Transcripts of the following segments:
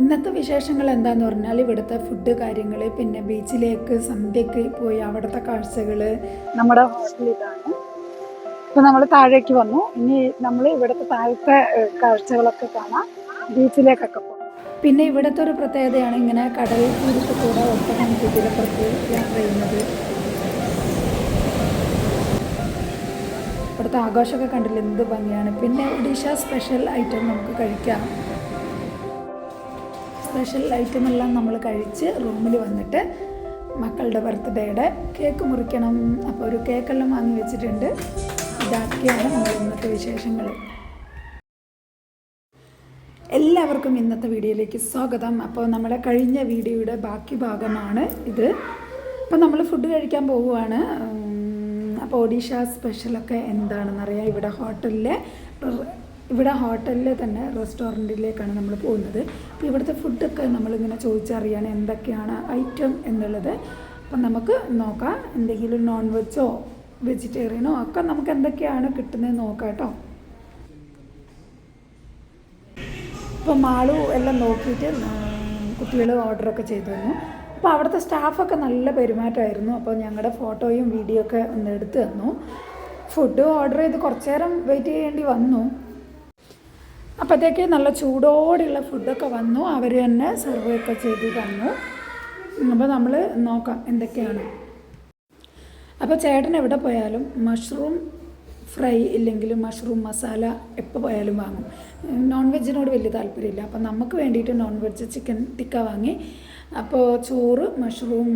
ഇന്നത്തെ വിശേഷങ്ങൾ എന്താന്ന് പറഞ്ഞാൽ ഇവിടുത്തെ ഫുഡ് കാര്യങ്ങൾ പിന്നെ ബീച്ചിലേക്ക് സന്ധ്യക്ക് പോയി അവിടുത്തെ കാഴ്ചകൾ നമ്മുടെ ഹോട്ടൽ ഇതാണ്. ഇപ്പൊ നമ്മൾ താഴേക്ക് വന്നു. ഇനി നമ്മൾ ഇവിടുത്തെ താഴത്തെ കാഴ്ചകളൊക്കെ കാണാം. ബീച്ചിലേക്കൊക്കെ പോകും. പിന്നെ ഇവിടുത്തെ ഒരു പ്രത്യേകതയാണ് ഇങ്ങനെ കടൽ തീരത്ത് കൂടെ ഒട്ടകം കുതിരപ്പുറത്ത് യാത്ര ചെയ്യുന്നത്. ഇവിടുത്തെ ആഘോഷമൊക്കെ കണ്ടില്ല? എന്ത് ഭംഗിയാണ്. പിന്നെ ഒഡീഷ സ്പെഷ്യൽ ഐറ്റം നമുക്ക് കഴിക്കാം. സ്പെഷ്യൽ ഐറ്റം എല്ലാം നമ്മൾ കഴിച്ച് റൂമിൽ വന്നിട്ട് മക്കളുടെ ബർത്ത്ഡേയുടെ കേക്ക് മുറിക്കണം. അപ്പോൾ ഒരു കേക്കെല്ലാം വാങ്ങി വെച്ചിട്ടുണ്ട്. ഇതൊക്കെയാണ് നമ്മൾ ഇന്നത്തെ വിശേഷങ്ങൾ. എല്ലാവർക്കും ഇന്നത്തെ വീഡിയോയിലേക്ക് സ്വാഗതം. അപ്പോൾ നമ്മുടെ കഴിഞ്ഞ വീഡിയോയുടെ ബാക്കി ഭാഗമാണ് ഇത്. അപ്പോൾ നമ്മൾ ഫുഡ് കഴിക്കാൻ പോവുകയാണ്. അപ്പോൾ ഒഡീഷ സ്പെഷ്യലൊക്കെ എന്താണെന്നറിയാം. ഇവിടെ ഹോട്ടലിലെ ഇവിടെ ഹോട്ടലിൽ തന്നെ റെസ്റ്റോറന്റിലേക്കാണ് നമ്മൾ പോകുന്നത്. അപ്പോൾ ഇവിടുത്തെ ഫുഡൊക്കെ നമ്മളിങ്ങനെ ചോദിച്ചറിയാണ് എന്തൊക്കെയാണ് ഐറ്റം എന്നുള്ളത്. അപ്പം നമുക്ക് നോക്കാം. എന്തെങ്കിലും നോൺ വെജോ വെജിറ്റേറിയനോ ഒക്കെ നമുക്ക് എന്തൊക്കെയാണ് കിട്ടുന്നത് നോക്കാം കേട്ടോ. ഇപ്പോൾ മാളു എല്ലാം നോക്കിയിട്ട് കുട്ടികൾ ഓർഡറൊക്കെ ചെയ്തു തന്നു. അപ്പോൾ അവിടുത്തെ സ്റ്റാഫൊക്കെ നല്ല പെരുമാറ്റമായിരുന്നു. അപ്പോൾ ഞങ്ങളുടെ ഫോട്ടോയും വീഡിയോ ഒക്കെ ഒന്ന് എടുത്തു തന്നു. ഫുഡ് ഓർഡർ ചെയ്ത് കുറച്ചേരം വെയിറ്റ് ചെയ്യേണ്ടി വന്നു. അപ്പോഴത്തേക്ക് നല്ല ചൂടോടെയുള്ള ഫുഡൊക്കെ വന്നു. അവർ തന്നെ സെർവ് ഒക്കെ ചെയ്ത് തന്നു. അപ്പോൾ നമ്മൾ നോക്കാം എന്തൊക്കെയാണ്. അപ്പോൾ ചേട്ടൻ എവിടെ പോയാലും മഷ്റൂം ഫ്രൈ ഇല്ലെങ്കിൽ മഷ്റൂം മസാല എപ്പോൾ പോയാലും വാങ്ങും. നോൺ വെജിനോട് വലിയ താല്പര്യമില്ല. അപ്പോൾ നമുക്ക് വേണ്ടിയിട്ട് നോൺ വെജ് ചിക്കൻ ടിക്ക വാങ്ങി അപ്പോൾ ചോറ് മഷ്റൂം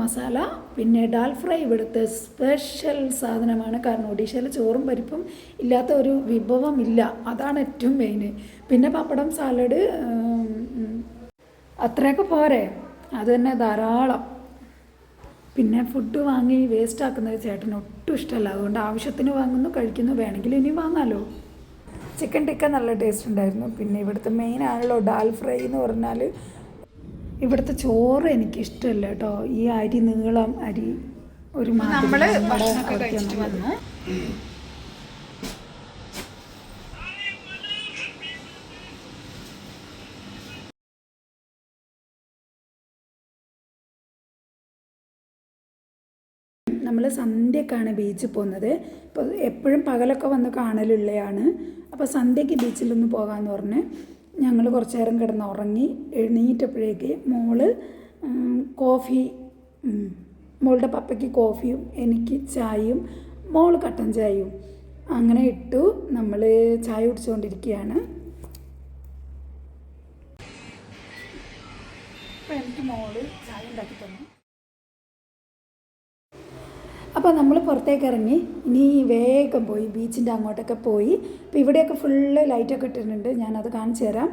മസാല പിന്നെ ഡാൽ ഫ്രൈ ഇവിടുത്തെ സ്പെഷ്യൽ സാധനമാണ്. കാരണം ഒഡീഷയിൽ ചോറും പരിപ്പും ഇല്ലാത്ത ഒരു വിഭവം ഇല്ല. അതാണ് ഏറ്റവും മെയിൻ പിന്നെ പപ്പടം സാലഡ് അത്രയൊക്കെ പോരെ? അത് തന്നെ ധാരാളം. പിന്നെ ഫുഡ് വാങ്ങി വേസ്റ്റ് ആക്കുന്നത് ചേട്ടന് ഒട്ടും ഇഷ്ടമല്ല. അതുകൊണ്ട് ആവശ്യത്തിന് വാങ്ങുന്നു കഴിക്കുന്നു. വേണമെങ്കിൽ ഇനി വാങ്ങാലോ. ചിക്കൻ ടിക്ക നല്ല ടേസ്റ്റ് ഉണ്ടായിരുന്നു. പിന്നെ ഇവിടുത്തെ മെയിൻ ആണല്ലോ ഡാൽ ഫ്രൈ എന്ന് പറഞ്ഞാൽ. ഇവിടുത്തെ ചോറ് എനിക്ക് ഇഷ്ടമല്ല കേട്ടോ. ഈ അരി നീളം അരി ഒരു നമ്മൾ ഭക്ഷണമൊക്കെ കഴിച്ചിട്ട് വന്നു. നമ്മൾ സന്ധ്യക്കാണ് ബീച്ചിൽ പോകുന്നത്. ഇപ്പോൾ എപ്പോഴും പകലൊക്കെ വന്ന് കാണലുള്ളതാണ് അപ്പോൾ സന്ധ്യയ്ക്ക് ബീച്ചിലൊന്ന് പോകാമെന്ന് പറഞ്ഞ് ഞങ്ങൾ കുറച്ച് നേരം കിടന്ന് ഉറങ്ങി എഴുന്നേറ്റപ്പോഴേക്ക് മോൾ കോഫി മോളുടെ പപ്പയ്ക്ക് കോഫിയും എനിക്ക് ചായയും മോൾ കട്ടൻ ചായയും അങ്ങനെ ഇട്ടു നമ്മൾ ചായ കുടിച്ചുകൊണ്ടിരിക്കുകയാണ് അപ്പോൾ എനിക്ക് മോൾ ചായ ഉണ്ടാക്കി തന്നു. അപ്പോൾ നമ്മൾ പുറത്തേക്ക് ഇറങ്ങി ഇനി വേഗം പോയി ബീച്ചിന്റെ അങ്ങോട്ടൊക്കെ പോയി. അപ്പോൾ ഇവിടെയൊക്കെ ഫുള്ള് ലൈറ്റൊക്കെ ഇട്ടിട്ടുണ്ട്. ഞാനത് കാണിച്ചു തരാം.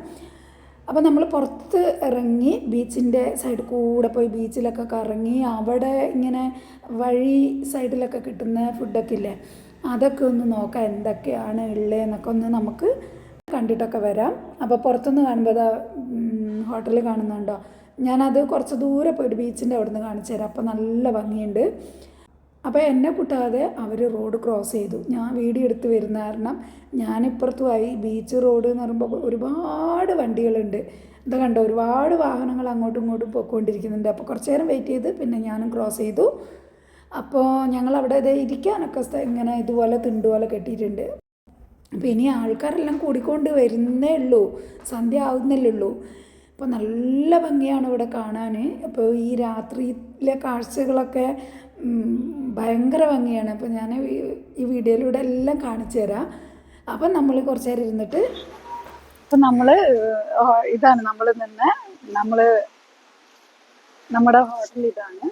അപ്പോൾ നമ്മൾ പുറത്ത് ഇറങ്ങി ബീച്ചിന്റെ സൈഡിൽ കൂടെ പോയി ബീച്ചിലൊക്കെ കറങ്ങി അവിടെ ഇങ്ങനെ വഴി സൈഡിലൊക്കെ കിട്ടുന്ന ഫുഡൊക്കെ ഇല്ലേ അതൊക്കെ ഒന്ന് നോക്കാം എന്തൊക്കെയാണ് ഉള്ളതെന്നൊക്കെ ഒന്ന് നമുക്ക് കണ്ടിട്ടൊക്കെ വരാം. അപ്പോൾ പുറത്തുനിന്ന് കാണുമ്പോൾ അതാ ഹോട്ടലിൽ കാണുന്നുണ്ടോ? ഞാനത് കുറച്ച് ദൂരെ പോയിട്ട് ബീച്ചിന്റെ അവിടെ നിന്ന് കാണിച്ചു തരാം. അപ്പോൾ നല്ല ഭംഗിയുണ്ട്. അപ്പോൾ എന്നെ കൂട്ടാതെ അവർ റോഡ് ക്രോസ് ചെയ്തു. ഞാൻ വീഡിയോ എടുത്ത് വരുന്ന കാരണം ഞാനിപ്പുറത്തുമായി ബീച്ച് റോഡ് എന്ന് പറയുമ്പോൾ ഒരുപാട് വണ്ടികളുണ്ട്. ഇത് കണ്ടോ? ഒരുപാട് വാഹനങ്ങൾ അങ്ങോട്ടും ഇങ്ങോട്ടും പോയിക്കൊണ്ടിരിക്കുന്നുണ്ട്. അപ്പോൾ കുറച്ച് നേരം വെയിറ്റ് ചെയ്ത് പിന്നെ ഞാനും ക്രോസ് ചെയ്തു. അപ്പോൾ ഞങ്ങൾ അവിടെ ഇതേ ഇരിക്കാനൊക്കെ ഇങ്ങനെ ഇതുപോലെ തിണ്ടുപോലെ കെട്ടിയിട്ടുണ്ട്. അപ്പോൾ ഇനി ആൾക്കാരെല്ലാം കൂടിക്കൊണ്ട് വരുന്നേ ഉള്ളൂ. സന്ധ്യ ആവുന്നല്ലേ ഉള്ളൂ. അപ്പോൾ നല്ല ഭംഗിയാണ് ഇവിടെ കാണാൻ അപ്പോൾ ഈ രാത്രിയിലെ കാഴ്ചകളൊക്കെ ഭയങ്കര ഭംഗിയാണ്. അപ്പോൾ ഞാൻ ഈ- വീഡിയോയിലൂടെ എല്ലാം കാണിച്ചു തരാം. അപ്പം നമ്മൾ കുറച്ച് നേരം ഇരുന്നിട്ട് അപ്പം നമ്മൾ ഇതാണ് നമ്മൾ നിന്ന് നമ്മൾ നമ്മുടെ ഹോട്ടൽ ഇതാണ്.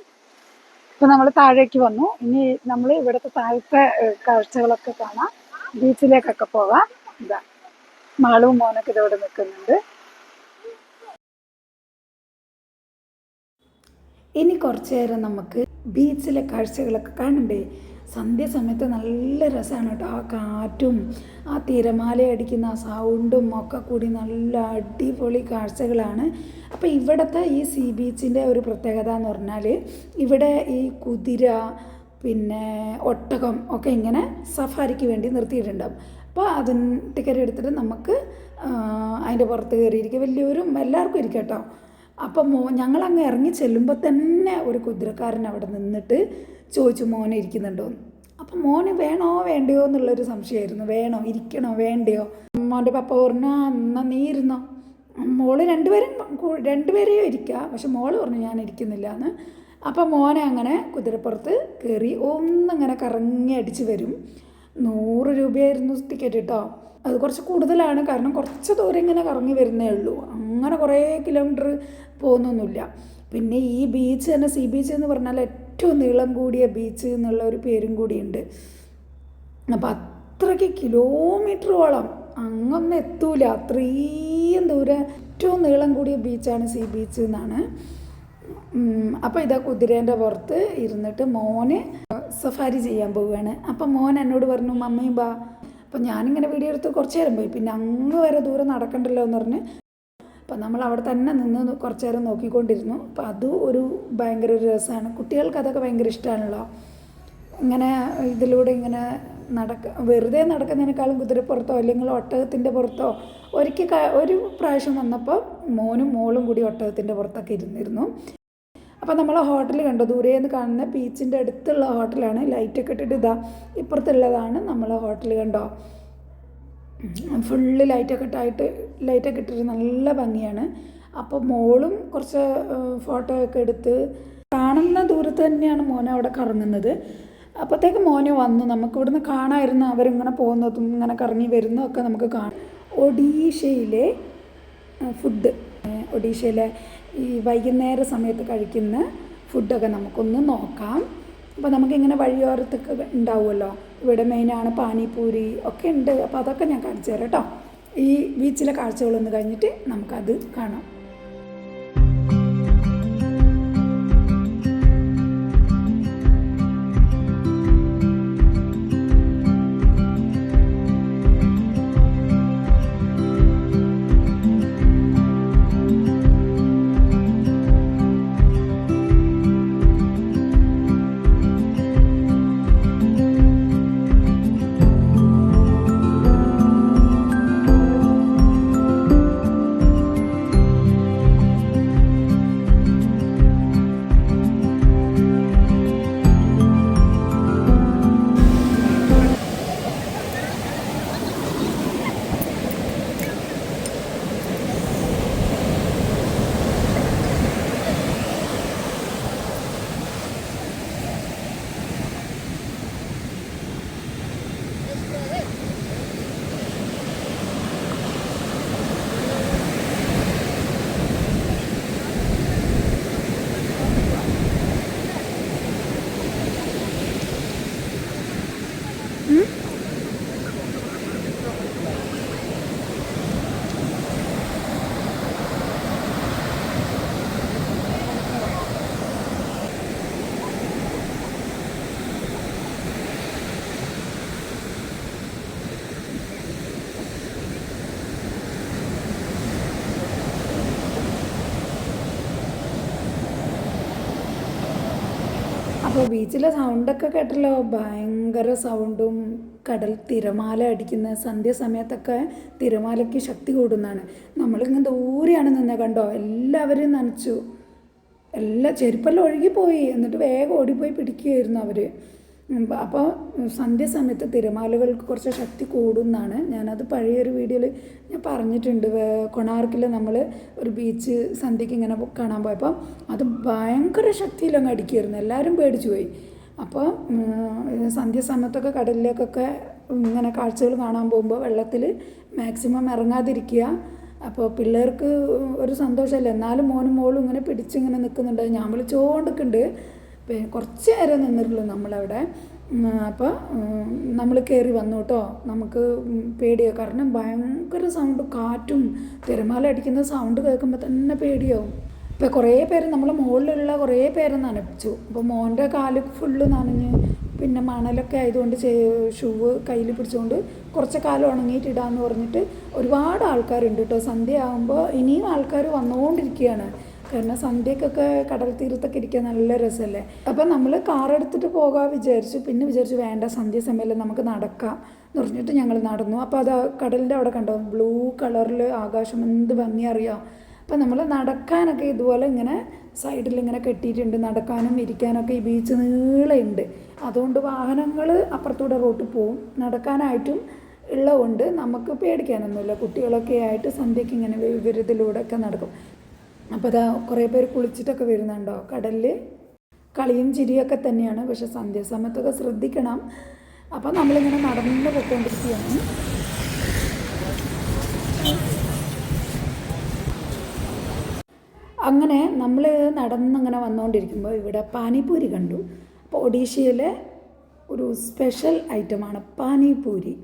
ഇപ്പം നമ്മൾ താഴേക്ക് വന്നു. ഇനി നമ്മൾ ഇവിടുത്തെ താഴത്തെ കാഴ്ചകളൊക്കെ കാണാം. ബീച്ചിലേക്കൊക്കെ പോകാം ഇതാ. മാളും മോനൊക്കെ ഇതോടെ നിൽക്കുന്നുണ്ട്. ഇനി കുറച്ച് നേരം നമുക്ക് ബീച്ചിലെ കാഴ്ചകളൊക്കെ കാണണ്ടേ? സന്ധ്യസമയത്ത് നല്ല രസമാണ് കേട്ടോ. ആ കാറ്റും ആ തിരമാല അടിക്കുന്ന ആ സൗണ്ടും ഒക്കെ കൂടി നല്ല അടിപൊളി കാഴ്ചകളാണ്. അപ്പോൾ ഇവിടുത്തെ ഈ സീ ബീച്ചിന്റെ ഒരു പ്രത്യേകത എന്ന് പറഞ്ഞാൽ ഇവിടെ ഈ കുതിര പിന്നെ ഒട്ടകം ഒക്കെ ഇങ്ങനെ സഫാരിക്ക് വേണ്ടി നിർത്തിയിട്ടുണ്ടാവും. അപ്പോൾ അതിന് ടിക്കറ്റ് എടുത്തിട്ട് നമുക്ക് അതിന്റെ പുറത്ത് കയറിയിരിക്കുക. വലിയവരും എല്ലാവർക്കും ഇരിക്കട്ടോ കേട്ടോ. അപ്പം മോ ഞങ്ങളങ്ങ് ഇറങ്ങി ചെല്ലുമ്പോൾ തന്നെ ഒരു കുതിരക്കാരൻ അവിടെ നിന്നിട്ട് ചോദിച്ചു മോനെ ഇരിക്കുന്നുണ്ടോ? അപ്പം മോന് വേണോ വേണ്ടയോ എന്നുള്ളൊരു സംശയമായിരുന്നു. വേണോ ഇരിക്കണോ വേണ്ടയോ? മോന്റെ പപ്പ പറഞ്ഞു എന്നാ നീ ഇരുന്നോ. മോൾ രണ്ടുപേരും രണ്ടുപേരെയും ഇരിക്കുക പക്ഷെ മോൾ പറഞ്ഞു ഞാൻ ഇരിക്കുന്നില്ല എന്ന് അപ്പം മോനെ അങ്ങനെ കുതിരപ്പുറത്ത് കയറി ഒന്നിങ്ങനെ കറങ്ങി അടിച്ച് വരും. നൂറ് രൂപയായിരുന്നു ടിക്കറ്റ് കേട്ടോ അത് കുറച്ച് കൂടുതലാണ്. കാരണം കുറച്ച് ദൂരം ഇങ്ങനെ കറങ്ങി വരുന്നേ ഉള്ളൂ. അങ്ങനെ കുറേ കിലോമീറ്റർ പോകുന്നൊന്നുമില്ല. പിന്നെ ഈ ബീച്ച് തന്നെ സീ ബീച്ച് എന്ന് പറഞ്ഞാൽ ഏറ്റവും നീളം കൂടിയ ബീച്ച് എന്നുള്ള ഒരു പേരും കൂടിയുണ്ട് അപ്പം അത്രയ്ക്ക് കിലോമീറ്ററോളം അങ്ങൊന്നും എത്തൂല. അത്രയും ദൂരം ഏറ്റവും നീളം കൂടിയ ബീച്ചാണ് സീ ബീച്ച് എന്നാണ്. അപ്പോൾ ഇതാ കുതിരേന്റെ പുറത്ത് ഇരുന്നിട്ട് മോന് സഫാരി ചെയ്യാൻ പോവുകയാണ്. അപ്പം മോൻ എന്നോട് പറഞ്ഞു മമ്മയും ബാ. അപ്പം ഞാനിങ്ങനെ വീഡിയോ എടുത്ത് കുറച്ച് നേരം പോയി. പിന്നെ അങ്ങ് വരെ ദൂരം നടക്കണ്ടല്ലോ എന്ന് പറഞ്ഞ് അപ്പം നമ്മൾ അവിടെ തന്നെ നിന്ന് കുറച്ച് നേരം നോക്കിക്കൊണ്ടിരുന്നു. അപ്പം അതും ഒരു ഭയങ്കര ഒരു രസമാണ്. കുട്ടികൾക്ക് അതൊക്കെ ഭയങ്കര ഇഷ്ടമാണല്ലോ ഇങ്ങനെ ഇതിലൂടെ ഇങ്ങനെ നടക്ക വെറുതെ നടക്കുന്നതിനേക്കാളും കുതിരപ്പുറത്തോ അല്ലെങ്കിൽ ഒട്ടകത്തിന്റെ പുറത്തോ ഒരിക്കൽ ഒരു പ്രാവശ്യം വന്നപ്പോൾ മോനും മോളും കൂടി ഒട്ടകത്തിന്റെ പുറത്തൊക്കെ ഇരുന്നിരുന്നു. അപ്പോൾ നമ്മൾ ഹോട്ടൽ കണ്ടു. ദൂരെ നിന്ന് കാണുന്ന ബീച്ചിന്റെ അടുത്തുള്ള ഹോട്ടലാണ് ലൈറ്റൊക്കെ ഇട്ടിട്ട് ഇതാ ഇപ്പുറത്തുള്ളതാണ് നമ്മൾ ഹോട്ടൽ കണ്ടോ. ഫുള്ള് ലൈറ്റൊക്കെ ഇട്ടായിട്ട് ലൈറ്റൊക്കെ ഇട്ടിട്ട് നല്ല ഭംഗിയാണ്. അപ്പോൾ മോളും കുറച്ച് ഫോട്ടോ ഒക്കെ എടുത്ത് കാണുന്ന ദൂരത്ത് തന്നെയാണ് മോനെ അവിടെ കറങ്ങുന്നത്. അപ്പോഴത്തേക്ക് മോന് വന്നു. നമുക്ക് ഇവിടുന്ന് കാണാമായിരുന്നു അവരിങ്ങനെ പോകുന്നതും ഇങ്ങനെ കറങ്ങി വരുന്നതൊക്കെ നമുക്ക് കാണാം. ഒഡീഷയിലെ ഫുഡ് ഒഡീഷയിലെ ഈ വൈകുന്നേര സമയത്ത് കഴിക്കുന്ന ഫുഡൊക്കെ നമുക്കൊന്ന് നോക്കാം. അപ്പോൾ നമുക്കിങ്ങനെ വഴിയോരത്തൊക്കെ ഉണ്ടാവുമല്ലോ. ഇവിടെ മെയിനാണ് പാനിപൂരി ഒക്കെ ഉണ്ട്. അപ്പോൾ അതൊക്കെ ഞാൻ കാണിച്ചു തരാം കേട്ടോ. ഈ ബീച്ചിലെ കാഴ്ചകളൊന്ന് കഴിഞ്ഞിട്ട് നമുക്കത് കാണാം. ബീച്ചിലെ സൗണ്ടൊക്കെ കേട്ടല്ലോ. ഭയങ്കര സൗണ്ടും കടൽ തിരമാല അടിക്കുന്ന സന്ധ്യാസമയത്തൊക്കെ തിരമാലയ്ക്ക് ശക്തി കൂടുന്നതാണ്. നമ്മളിങ്ങനെ ദൂരെയാണ് നിന്ന് കണ്ടോ എല്ലാവരും നനച്ചു. എല്ലാ ചെരുപ്പെല്ലാം ഒഴുകിപ്പോയി. എന്നിട്ട് വേഗം ഓടിപ്പോയി പിടിക്കുകയായിരുന്നു അവർ അപ്പോൾ സന്ധ്യാസമയത്ത് തിരമാലകൾക്ക് കുറച്ച് ശക്തി കൂടുമെന്നാണ് ഞാനത് പഴയൊരു വീഡിയോയിൽ ഞാൻ പറഞ്ഞിട്ടുണ്ട്. കൊണാർക്കിൽ നമ്മൾ ഒരു ബീച്ച് സന്ധ്യയ്ക്ക് ഇങ്ങനെ കാണാൻ പോയപ്പോൾ അത് ഭയങ്കര ശക്തിയിലങ്ങ് അടിക്കുമായിരുന്നു എല്ലാവരും പേടിച്ചു പോയി. അപ്പോൾ സന്ധ്യാസമയത്തൊക്കെ കടലിലേക്കൊക്കെ ഇങ്ങനെ കാഴ്ചകൾ കാണാൻ പോകുമ്പോൾ വെള്ളത്തിൽ മാക്സിമം ഇറങ്ങാതിരിക്കുക. അപ്പോൾ പിള്ളേർക്ക് ഒരു സന്തോഷമല്ല? എന്നാലും മോനും മോളും ഇങ്ങനെ പിടിച്ചിങ്ങനെ നിൽക്കുന്നുണ്ട്. ഞാൻ വിളിച്ചുകൊണ്ടിരിക്കുന്നുണ്ട് കുറച്ച് നേരം നിന്നിട്ടുള്ളൂ നമ്മളവിടെ. അപ്പോൾ നമ്മൾ കയറി വന്നു കേട്ടോ നമുക്ക് പേടിയാവും കാരണം ഭയങ്കര സൗണ്ട് കാറ്റും തിരമാല അടിക്കുന്ന സൗണ്ട് കേൾക്കുമ്പോൾ തന്നെ പേടിയാവും. ഇപ്പോൾ കുറേ പേര് നമ്മളെ മുകളിലുള്ള കുറേ പേരെ നനപ്പിച്ചു അപ്പോൾ മോന്റെ കാൽ ഫുള്ള് നനഞ്ഞ് പിന്നെ മണലൊക്കെ ആയതുകൊണ്ട് ഷൂവ് കയ്യിൽ പിടിച്ചുകൊണ്ട് കുറച്ച് കാലം ഉണങ്ങിയിട്ട് ഇടാമെന്ന് പറഞ്ഞിട്ട് ഒരുപാട് ആൾക്കാരുണ്ട് കേട്ടോ സന്ധ്യ ആകുമ്പോൾ ഇനിയും ആൾക്കാർ വന്നുകൊണ്ടിരിക്കുകയാണ് കാരണം സന്ധ്യക്കൊക്കെ കടൽ തീരത്തൊക്കെ ഇരിക്കാൻ നല്ല രസമല്ലേ അപ്പം നമ്മൾ കാർ എടുത്തിട്ട് പോകാൻ വിചാരിച്ചു. പിന്നെ വിചാരിച്ചു വേണ്ട സന്ധ്യ സമയത്ത് നമുക്ക് നടക്കാം എന്ന് പറഞ്ഞിട്ട് ഞങ്ങൾ നടന്നു. അപ്പോൾ അത് കടലിന്റെ അവിടെ കണ്ടോ? ബ്ലൂ കളറിൽ ആകാശം എന്ത് ഭംഗി അറിയാം? അപ്പം നമ്മൾ നടക്കാനൊക്കെ ഇതുപോലെ ഇങ്ങനെ സൈഡിൽ ഇങ്ങനെ കെട്ടിയിട്ടുണ്ട്. നടക്കാനും ഇരിക്കാനൊക്കെ ഈ ബീച്ച് നീളമുണ്ട് അതുകൊണ്ട് വാഹനങ്ങൾ അപ്പുറത്തൂടെ റോട്ടിൽ പോവും. നടക്കാനായിട്ടും ഉള്ളതുകൊണ്ട് നമുക്ക് പേടിക്കാനൊന്നുമില്ല. കുട്ടികളൊക്കെ ആയിട്ട് സന്ധ്യയ്ക്ക് ഇങ്ങനെ വിവരത്തിലൂടെ ഒക്കെ നടക്കും. അപ്പോൾ അതാ കുറേ പേര് കുളിച്ചിട്ടൊക്കെ വരുന്നുണ്ടോ? കടലിൽ കളിയും ചിരിയൊക്കെ തന്നെയാണ്. പക്ഷെ സന്ധ്യാസമയത്തൊക്കെ ശ്രദ്ധിക്കണം. അപ്പോൾ നമ്മളിങ്ങനെ നടന്നു പോയിക്കൊണ്ടിരിക്കുകയാണ് അങ്ങനെ നമ്മൾ നടന്നങ്ങനെ വന്നുകൊണ്ടിരിക്കുമ്പോൾ ഇവിടെ പാനിപൂരി കണ്ടു. അപ്പോൾ ഒഡീഷയിലെ ഒരു സ്പെഷ്യൽ ഐറ്റമാണ് പാനിപൂരി.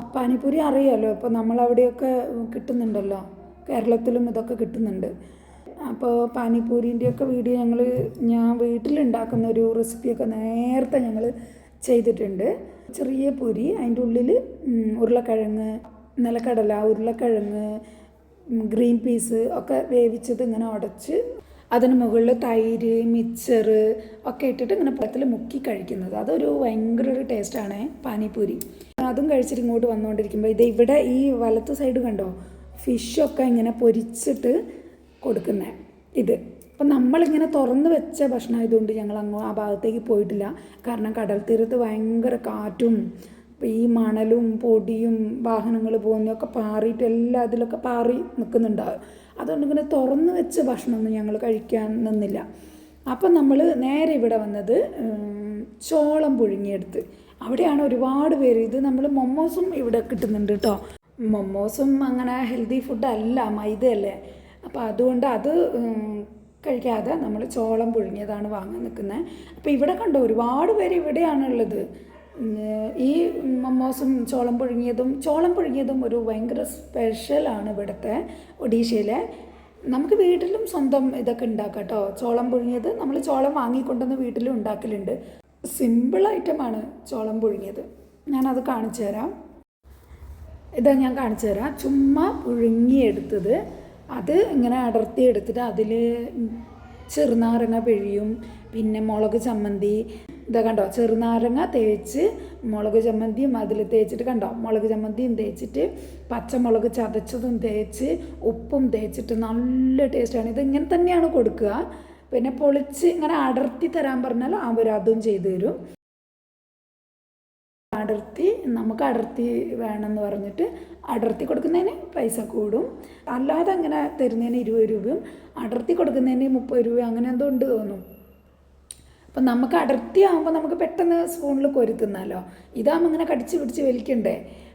പാനിപൂരി അറിയാമല്ലോ ഇപ്പോൾ നമ്മളവിടെയൊക്കെ കിട്ടുന്നുണ്ടല്ലോ? കേരളത്തിലും ഇതൊക്കെ കിട്ടുന്നുണ്ട്. അപ്പോൾ പാനിപൂരിന്റെയൊക്കെ വീഡിയോ ഞങ്ങൾ ഞാൻ വീട്ടിലുണ്ടാക്കുന്ന ഒരു റെസിപ്പിയൊക്കെ നേരത്തെ ഞങ്ങൾ ചെയ്തിട്ടുണ്ട്. ചെറിയ പൂരി അതിന്റെ ഉള്ളിൽ ഉരുളക്കിഴങ്ങ് നിലക്കടല ഉരുളക്കിഴങ്ങ് ഗ്രീൻ പീസ് ഒക്കെ വേവിച്ചത് ഇങ്ങനെ ഉടച്ച് അതിന് മുകളിൽ തൈര് മിക്സർ ഒക്കെ ഇട്ടിട്ട് ഇങ്ങനെ പഴത്തിൽ മുക്കി കഴിക്കുന്നത്. അതൊരു ഭയങ്കര ഒരു ടേസ്റ്റാണ് പാനിപ്പൂരി. അതും കഴിച്ചിട്ട് ഇങ്ങോട്ട് വന്നുകൊണ്ടിരിക്കുമ്പോൾ ഇത് ഇവിടെ ഈ വലത്ത് സൈഡ് കണ്ടോ? ഫിഷൊക്കെ ഇങ്ങനെ പൊരിച്ചിട്ട് കൊടുക്കുന്നത് ഇത്. അപ്പം നമ്മളിങ്ങനെ തുറന്ന് വെച്ച ഭക്ഷണമായതുകൊണ്ട് ഞങ്ങൾ അങ്ങ് ആ ഭാഗത്തേക്ക് പോയിട്ടില്ല. കാരണം കടൽ തീരത്ത് ഭയങ്കര കാറ്റും ഈ മണലും പൊടിയും വാഹനങ്ങൾ പോകുന്നതൊക്കെ പാറിയിട്ട് എല്ലാ അതിലൊക്കെ പാറി നിൽക്കുന്നുണ്ടാവും അതുകൊണ്ട് ഇങ്ങനെ തുറന്ന് വെച്ച ഭക്ഷണമൊന്നും ഞങ്ങൾ കഴിക്കാൻ നിന്നില്ല. അപ്പം നമ്മൾ നേരെ ഇവിടെ വന്നത് ചോളം പുഴുങ്ങിയെടുത്ത്. അവിടെയാണ് ഒരുപാട് പേര്. ഇത് നമ്മൾ മൊമ്മോസും ഇവിടെ കിട്ടുന്നുണ്ട് കേട്ടോ. മൊമ്മോസും അങ്ങനെ ഹെൽത്തി ഫുഡല്ല മൈദയല്ലേ. അപ്പോൾ അതുകൊണ്ട് അത് കഴിക്കാതെ നമ്മൾ ചോളം പുഴുങ്ങിയതാണ് വാങ്ങാൻ നിൽക്കുന്നത്. അപ്പോൾ ഇവിടെ കണ്ടോ ഒരുപാട് പേര് ഇവിടെയാണുള്ളത്. ഈ മൊമോസും ചോളം പുഴുങ്ങിയതും ചോളം പുഴുങ്ങിയതും ഒരു ഭയങ്കര സ്പെഷ്യലാണ് ഇവിടുത്തെ ഒഡീഷയിലെ. നമുക്ക് വീട്ടിലും സ്വന്തം ഇതൊക്കെ ഉണ്ടാക്കാം കേട്ടോ. ചോളം പുഴുങ്ങിയത് നമ്മൾ ചോളം വാങ്ങിക്കൊണ്ടുവന്ന് വീട്ടിലും ഉണ്ടാക്കലുണ്ട്. സിമ്പിൾ ഐറ്റമാണ് ചോളം പുഴുങ്ങിയത്. ഞാനത് കാണിച്ചു തരാം. ഇതാ ഞാൻ കാണിച്ചു തരാം. ചുമ്മാ പുഴുങ്ങിയെടുത്തത്. അത് ഇങ്ങനെ അടർത്തി എടുത്തിട്ട് അതിൽ ചെറുനാരങ്ങ പിഴിയും പിന്നെ മുളക് ചമ്മന്തി. ഇതാ കണ്ടോ? ചെറുനാരങ്ങ തേച്ച് മുളക് ചമ്മന്തിയും അതിൽ തേച്ചിട്ട് കണ്ടോ? മുളക് ചമ്മന്തിയും തേച്ചിട്ട് പച്ചമുളക് ചതച്ചതും തേച്ച് ഉപ്പും തേച്ചിട്ട് നല്ല ടേസ്റ്റാണ്. ഇത് ഇങ്ങനെ തന്നെയാണ് കൊടുക്കുക. പിന്നെ പൊളിച്ച് ഇങ്ങനെ അടർത്തി തരാൻ പറഞ്ഞാൽ അവരതും ചെയ്തു തരും. അടർത്തി നമുക്ക് അടർത്തി വേണമെന്ന് പറഞ്ഞിട്ട് അടർത്തി കൊടുക്കുന്നതിന് പൈസ കൂടും. അല്ലാതെ അങ്ങനെ തരുന്നതിന് ഇരുപത് രൂപയും അടർത്തി കൊടുക്കുന്നതിന് മുപ്പത് രൂപ അങ്ങനെ എന്തോ ഉണ്ട് തോന്നും അപ്പം നമുക്ക് അടർത്തി ആകുമ്പോൾ നമുക്ക് പെട്ടെന്ന് സ്പൂണിൽ കൊരുത്തുന്നല്ലോ തിന്നാലോ ഇതാകുമ്പോൾ ഇങ്ങനെ കടിച്ച് പിടിച്ച് വലിക്കണ്ടേ?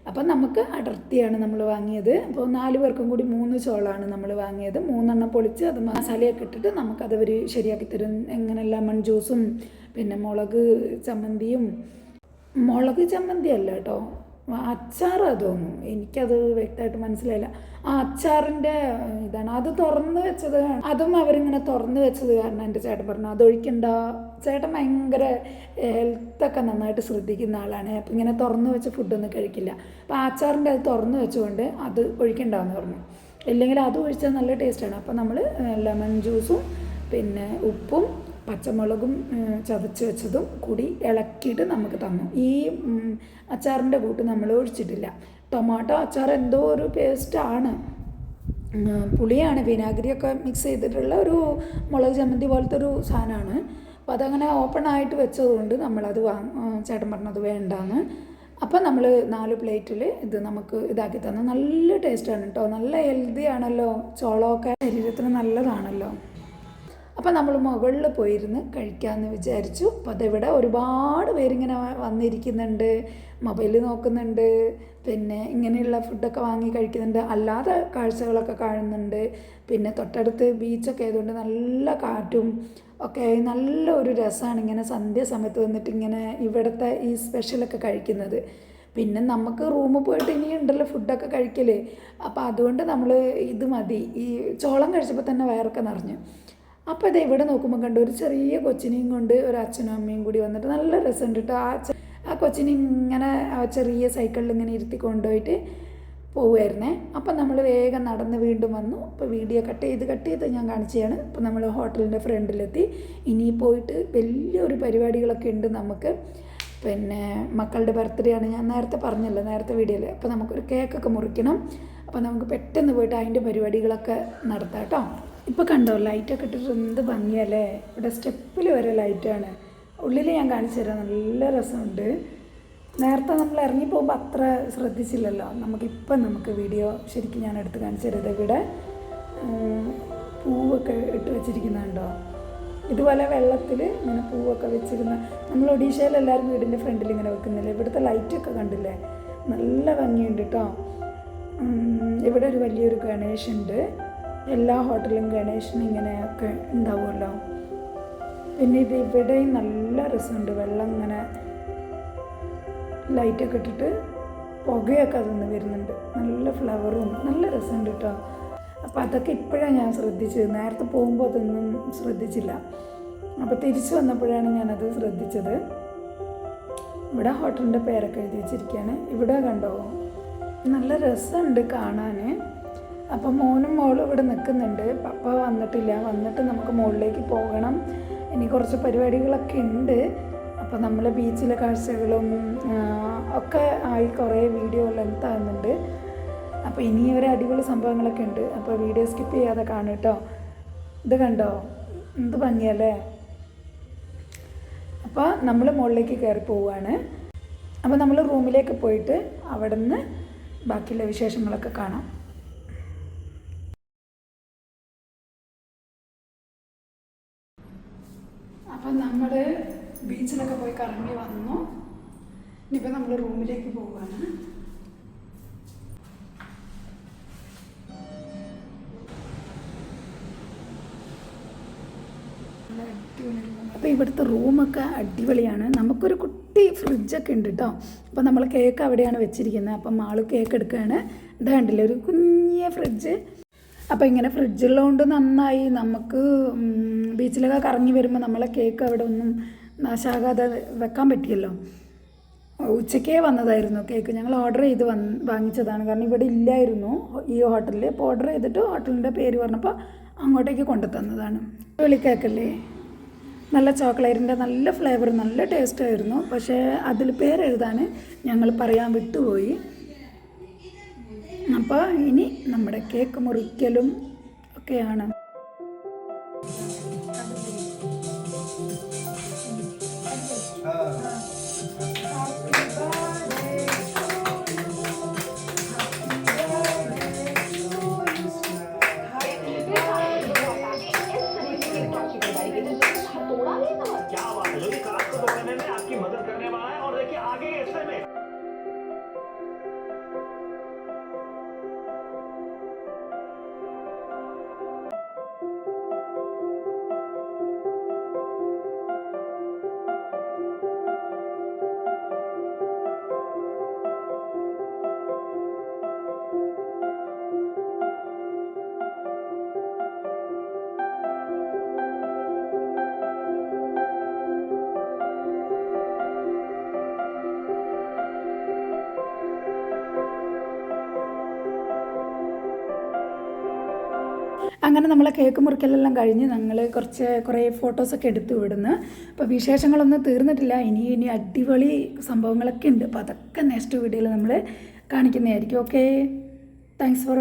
അപ്പം നമുക്ക് അടർത്തിയാണ് നമ്മൾ വാങ്ങിയത്. അപ്പോൾ നാല് പേർക്കും കൂടി മൂന്ന് ചോളാണ് നമ്മൾ വാങ്ങിയത്. മൂന്നെണ്ണം പൊളിച്ച് അത് മസാലയൊക്കെ ഇട്ടിട്ട് നമുക്കത് അവർ ശരിയാക്കി തരും. എങ്ങനെ ലെമൺ ജ്യൂസും പിന്നെ മുളക് ചമ്മന്തിയും മുളക് ചമ്മന്തി അല്ല കേട്ടോ. അച്ചാറാ തോന്നുന്നു എനിക്കത് വ്യക്തമായിട്ട് മനസ്സിലായില്ല. ആ അച്ചാറിന്റെ ഇതാണ് അത് തുറന്ന് വെച്ചത്. അതും അവരിങ്ങനെ തുറന്ന് വെച്ചത് കാരണം എന്റെ ചേട്ടൻ പറഞ്ഞു അതൊഴിക്കണ്ട. ചേട്ടൻ ഭയങ്കര ഹെൽത്തൊക്കെ നന്നായിട്ട് ശ്രദ്ധിക്കുന്ന ആളാണ്. അപ്പം ഇങ്ങനെ തുറന്ന് വെച്ച ഫുഡൊന്നും കഴിക്കില്ല. അപ്പോൾ ആ അച്ചാറിന്റെ അത് തുറന്ന് വെച്ചുകൊണ്ട് അത് ഒഴിക്കണ്ടെന്ന് പറഞ്ഞു. ഇല്ലെങ്കിൽ അത് ഒഴിച്ചാൽ നല്ല ടേസ്റ്റാണ് അപ്പോൾ നമ്മൾ ലെമൺ ജ്യൂസും പിന്നെ ഉപ്പും പച്ചമുളകും ചതച്ച് വെച്ചതും കൂടി ഇളക്കിയിട്ട് നമുക്ക് തന്നു. ഈ അച്ചാറിന്റെ കൂട്ട് നമ്മൾ ഒഴിച്ചിട്ടില്ല. ടൊമാറ്റോ അച്ചാർ എന്തോ ഒരു പേസ്റ്റാണ് പുളിയാണ്. വിനാഗിരിയൊക്കെ മിക്സ് ചെയ്തിട്ടുള്ള ഒരു മുളക് ചമ്മന്തി പോലത്തെ ഒരു സാധനമാണ്. അപ്പോൾ അതങ്ങനെ ഓപ്പൺ ആയിട്ട് വെച്ചതുകൊണ്ട് നമ്മളത് വാങ്ങ ചേട്ടൻ പറഞ്ഞത് വേണ്ടാന്ന്. അപ്പം നമ്മൾ നാല് പ്ലേറ്റിൽ ഇത് നമുക്ക് ഇതാക്കി തന്നു. നല്ല ടേസ്റ്റാണ് കേട്ടോ നല്ല ഹെൽത്തി ആണല്ലോ. ചോളമൊക്കെ ശരീരത്തിന് നല്ലതാണല്ലോ. അപ്പം നമ്മൾ മുകളിൽ പോയിരുന്ന് കഴിക്കാമെന്ന് വിചാരിച്ചു. അപ്പോൾ അതിവിടെ ഒരുപാട് പേരിങ്ങനെ വന്നിരിക്കുന്നുണ്ട്. മൊബൈൽ നോക്കുന്നുണ്ട്. പിന്നെ ഇങ്ങനെയുള്ള ഫുഡൊക്കെ വാങ്ങി കഴിക്കുന്നുണ്ട്. അല്ലാതെ കാഴ്ചകളൊക്കെ കാണുന്നുണ്ട്. പിന്നെ തൊട്ടടുത്ത് ബീച്ചൊക്കെ ആയതുകൊണ്ട് നല്ല കാറ്റും ഒക്കെ നല്ല ഒരു രസമാണ് ഇങ്ങനെ സന്ധ്യ സമയത്ത് വന്നിട്ട് ഇങ്ങനെ ഇവിടുത്തെ ഈ സ്പെഷ്യലൊക്കെ കഴിക്കുന്നത്. പിന്നെ നമുക്ക് റൂമിൽ പോയിട്ട് ഇനി ഉണ്ടല്ലോ ഫുഡൊക്കെ കഴിക്കൽ. അപ്പോൾ അതുകൊണ്ട് നമ്മൾ ഇത് മതി. ഈ ചോളം കഴിച്ചപ്പോൾ തന്നെ വയറൊക്കെ നിറഞ്ഞു. അപ്പോൾ ഇത് ഇവിടെ നോക്കുമ്പോൾ കണ്ടു ഒരു ചെറിയ കൊച്ചിനെയും കൊണ്ട് ഒരു അച്ഛനും അമ്മയും കൂടി വന്നിട്ട് നല്ല രസമുണ്ട് കേട്ടോ ആ ആ കൊച്ചിനെ ഇങ്ങനെ ആ ചെറിയ സൈക്കിളിൽ ഇങ്ങനെ ഇരുത്തി കൊണ്ടുപോയിട്ട് പോവുമായിരുന്നേ അപ്പം നമ്മൾ വേഗം നടന്ന് വീണ്ടും വന്നു. അപ്പോൾ വീഡിയോ കട്ട് ചെയ്ത് കട്ട് ചെയ്ത് ഞാൻ കാണിച്ചതാണ്. അപ്പോൾ നമ്മൾ ഹോട്ടലിന്റെ ഫ്രണ്ടിലെത്തി. ഇനി പോയിട്ട് വലിയൊരു പരിപാടികളൊക്കെ ഉണ്ട് നമുക്ക്. പിന്നെ മക്കളുടെ ബർത്ത്ഡേ ആണ്. ഞാൻ നേരത്തെ പറഞ്ഞല്ലോ നേരത്തെ വീഡിയോയിൽ അപ്പോൾ നമുക്കൊരു കേക്കൊക്കെ മുറിക്കണം. അപ്പോൾ നമുക്ക് പെട്ടെന്ന് പോയിട്ട് അതിന്റെ പരിപാടികളൊക്കെ നടത്താം കേട്ടോ ഇപ്പോൾ കണ്ടോ ലൈറ്റൊക്കെ ഇട്ടിട്ട് എന്ത് ഭംഗിയല്ലേ? ഇവിടെ സ്റ്റെപ്പിൽ വരെ ലൈറ്റാണ് ഉള്ളിൽ ഞാൻ കാണിച്ചു തരാം നല്ല രസമുണ്ട്. നേരത്തെ നമ്മൾ ഇറങ്ങി പോകുമ്പോൾ അത്ര ശ്രദ്ധിച്ചില്ലല്ലോ. നമുക്കിപ്പം നമുക്ക് വീഡിയോ ശരിക്കും ഞാൻ എടുത്ത് കാണിച്ചു തരുന്നത് ഇവിടെ പൂവൊക്കെ ഇട്ട് വെച്ചിരിക്കുന്നുണ്ടോ? ഇതുപോലെ വെള്ളത്തിൽ ഇങ്ങനെ പൂവൊക്കെ വെച്ചിരുന്ന നമ്മൾ ഒഡീഷയിൽ എല്ലാവരും വീടിന്റെ ഫ്രണ്ടിൽ ഇങ്ങനെ വെക്കുന്നില്ലേ? ഇവിടുത്തെ ലൈറ്റൊക്കെ കണ്ടില്ലേ? നല്ല ഭംഗിയുണ്ട് കേട്ടോ ഇവിടെ ഒരു വലിയൊരു ഗണേഷ് ഉണ്ട് എല്ലാ ഹോട്ടലും ഗണേശന് ഇങ്ങനെയൊക്കെ ഉണ്ടാവുമല്ലോ. പിന്നെ ഇത് ഇവിടെയും നല്ല രസമുണ്ട്. വെള്ളം ഇങ്ങനെ ലൈറ്റൊക്കെ ഇട്ടിട്ട് പുകയൊക്കെ അതൊന്ന് വരുന്നുണ്ട്. നല്ല ഫ്ലവറും നല്ല രസമുണ്ട് കേട്ടോ. അപ്പോൾ അതൊക്കെ ഇപ്പോഴാണ് ഞാൻ ശ്രദ്ധിച്ചത്. നേരത്തെ പോകുമ്പോൾ അതൊന്നും ശ്രദ്ധിച്ചില്ല. അപ്പോൾ തിരിച്ചു വന്നപ്പോഴാണ് ഞാനത് ശ്രദ്ധിച്ചത്. ഇവിടെ ഹോട്ടലിന്റെ പേരൊക്കെ എഴുതി വെച്ചിരിക്കുകയാണ് ഇവിടെ കണ്ടോ? നല്ല രസമുണ്ട് കാണാൻ അപ്പം മോനും മോളും ഇവിടെ നിൽക്കുന്നുണ്ട്. പപ്പ വന്നിട്ടില്ല. വന്നിട്ട് നമുക്ക് മുകളിലേക്ക് പോകണം. ഇനി കുറച്ച് പരിപാടികളൊക്കെ ഉണ്ട്. അപ്പോൾ നമ്മൾ ബീച്ചിലെ കാഴ്ചകളും ഒക്കെ ആയി കുറേ വീഡിയോ ലെങ്ത് ആകുന്നുണ്ട് അപ്പോൾ ഇനി ഒരു അടിപൊളി സംഭവങ്ങളൊക്കെ ഉണ്ട്. അപ്പോൾ വീഡിയോ സ്കിപ്പ് ചെയ്യാതെ കാണും കേട്ടോ ഇത് കണ്ടോ? എന്ത് ഭംഗിയല്ലേ? അപ്പോൾ നമ്മൾ മുകളിലേക്ക് കയറി പോവുകയാണ് അപ്പോൾ നമ്മൾ റൂമിലേക്ക് പോയിട്ട് അവിടെ നിന്ന് ബാക്കിയുള്ള വിശേഷങ്ങളൊക്കെ കാണാം. അപ്പം നമ്മൾ ബീച്ചിലൊക്കെ പോയി കറങ്ങി വന്നു. ഇനിയിപ്പോൾ നമ്മൾ റൂമിലേക്ക് പോവുകയാണ് അപ്പോൾ ഇവിടുത്തെ റൂമൊക്കെ അടിപൊളിയാണ്. നമുക്കൊരു കുട്ടി ഫ്രിഡ്ജൊക്കെ ഉണ്ട് കേട്ടോ അപ്പോൾ നമ്മൾ കേക്ക് അവിടെയാണ് വെച്ചിരിക്കുന്നത്. അപ്പം ആൾ കേക്ക് എടുക്കുകയാണ് ഇതാണ്ടില്ല ഒരു കുഞ്ഞിയ ഫ്രിഡ്ജ്. അപ്പോൾ ഇങ്ങനെ ഫ്രിഡ്ജുള്ളതുകൊണ്ട് നന്നായി നമുക്ക് ബീച്ചിലൊക്കെ കറങ്ങി വരുമ്പോൾ നമ്മളെ കേക്ക് അവിടെ ഒന്നും നാശാകാതെ വെക്കാൻ പറ്റിയല്ലോ. ഉച്ചയ്ക്കേ വന്നതായിരുന്നു കേക്ക്. ഞങ്ങൾ ഓർഡർ ചെയ്ത് വന്ന് വാങ്ങിച്ചതാണ്. കാരണം ഇവിടെ ഇല്ലായിരുന്നു ഈ ഹോട്ടലിൽ അപ്പോൾ ഓർഡർ ചെയ്തിട്ട് ഹോട്ടലിന്റെ പേര് പറഞ്ഞപ്പോൾ അങ്ങോട്ടേക്ക് കൊണ്ടു തന്നതാണ് വെളിക്കേക്കല്ലേ കേക്കല്ലേ നല്ല ചോക്ലേറ്റിന്റെ നല്ല ഫ്ലേവർ നല്ല ടേസ്റ്റ് ആയിരുന്നു. പക്ഷേ അതിൽ പേരെഴുതാൻ ഞങ്ങൾ പറയാൻ വിട്ടുപോയി. അപ്പോൾ ഇനി നമ്മുടെ കേക്ക് മുറിക്കലും ഒക്കെയാണ്. അങ്ങനെ നമ്മൾ കേക്ക് മുറിക്കലെല്ലാം കഴിഞ്ഞ് ഞങ്ങൾ കുറച്ച് കുറേ ഫോട്ടോസൊക്കെ എടുത്തു ഇവിടുന്ന്. അപ്പോൾ വിശേഷങ്ങളൊന്നും തീർന്നിട്ടില്ല. ഇനി ഇനി അടിപൊളി സംഭവങ്ങളൊക്കെ ഉണ്ട്. അപ്പോൾ അതൊക്കെ നെക്സ്റ്റ് വീഡിയോയിൽ നമ്മൾ കാണിക്കുന്നതായിരിക്കും. Okay thanks for